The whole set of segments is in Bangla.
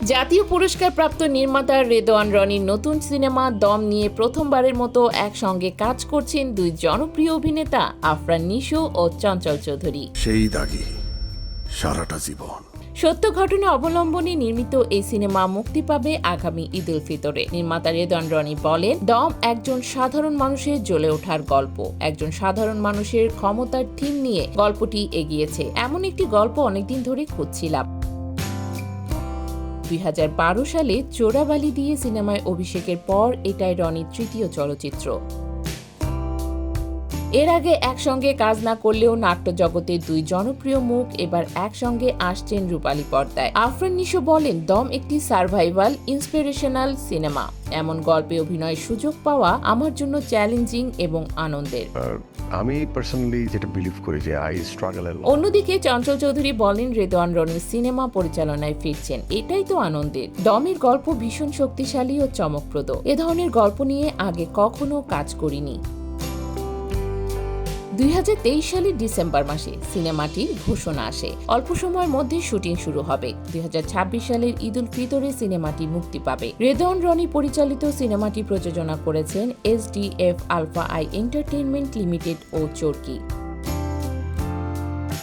জাতীয় পুরস্কারপ্রাপ্ত নির্মাতা রেদোয়ান রনির নতুন সিনেমা দম নিয়ে প্রথমবারের মতো একসঙ্গে কাজ করছেন দুই জনপ্রিয় অভিনেতা আফরান নিশো ও চঞ্চল চৌধুরী। সেই দাগি সারাটা জীবন। সত্য ঘটনা অবলম্বনে নির্মিত এই সিনেমা মুক্তি পাবে আগামী ঈদ উল ফিতরে। নির্মাতা রেদন রনি বলেন দম একজন সাধারণ মানুষের জ্বলে ওঠার গল্প। একজন সাধারণ মানুষের ক্ষমতার থিম নিয়ে গল্পটি এগিয়েছে। এমন একটি গল্প অনেকদিন ধরে খুঁজছিলাম। দুই হাজার বারো সালে চোরাবালি দিয়ে সিনেমায় অভিষেকের পর এটাই রনির তৃতীয় চলচ্চিত্র। এর আগে একসঙ্গে কাজ না করলেও নাট্য জগতের দুই জনপ্রিয় মুখ এবার একসঙ্গে আসছেন রূপালী পর্দায়। আফরান নিশো বলেন, দম একটি সার্ভাইভাল, ইন্সপিরেশনাল সিনেমা। এমন গল্পে অভিনয়ের সুযোগ পাওয়া আমার জন্য চ্যালেঞ্জিং এবং আনন্দের। আমি পার্সোনালি যেটা বিলিভ করি যে আই স্ট্রাগল অন্যদিকে চঞ্চল চৌধুরী বলেন রেদওয়ান রনি সিনেমা পরিচালনায় ফিরছেন। এটাই তো আনন্দের। দমের গল্প ভীষণ শক্তিশালী ও চমকপ্রদ। এ ধরনের গল্প নিয়ে আগে কখনো কাজ করিনি। দুই হাজার তেইশ সালের ডিসেম্বর মাসে সিনেমাটির ঘোষণা আসে। অল্প সময়ের মধ্যে শুটিং শুরু হবে। দুই হাজার ছাব্বিশ সালের ঈদ উল ফিতরে সিনেমাটি মুক্তি পাবে। রেদন রনি পরিচালিত সিনেমাটি প্রযোজনা করেছেন SDF Alpha I Entertainment Limited O Chorki.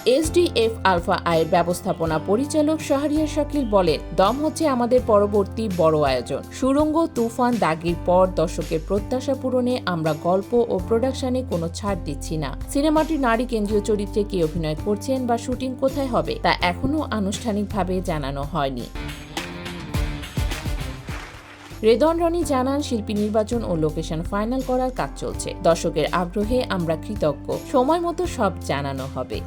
SDF alpha আয়ের ব্যবস্থাপনা পরিচালক শাহরিয়ার শাকিল বলেন, দম হচ্ছে আমাদের পরবর্তী বড় আয়োজন। সুরঙ্গ, তুফান, দাগির পর দর্শকের প্রত্যাশা পূরণে আমরা গল্প ও প্রোডাকশনে কোনো ছাড় দিচ্ছি না। সিনেমাটির নারী কেন্দ্রীয় চরিত্রে কে অভিনয় করছেন বা শুটিং কোথায় হবে তা এখনও আনুষ্ঠানিকভাবে জানানো হয়নি। রেদন রনি জানান, শিল্পী নির্বাচন ও লোকেশন ফাইনাল করার কাজ চলছে। দর্শকের আগ্রহে আমরা কৃতজ্ঞ। সময় মতো সব জানানো হবে।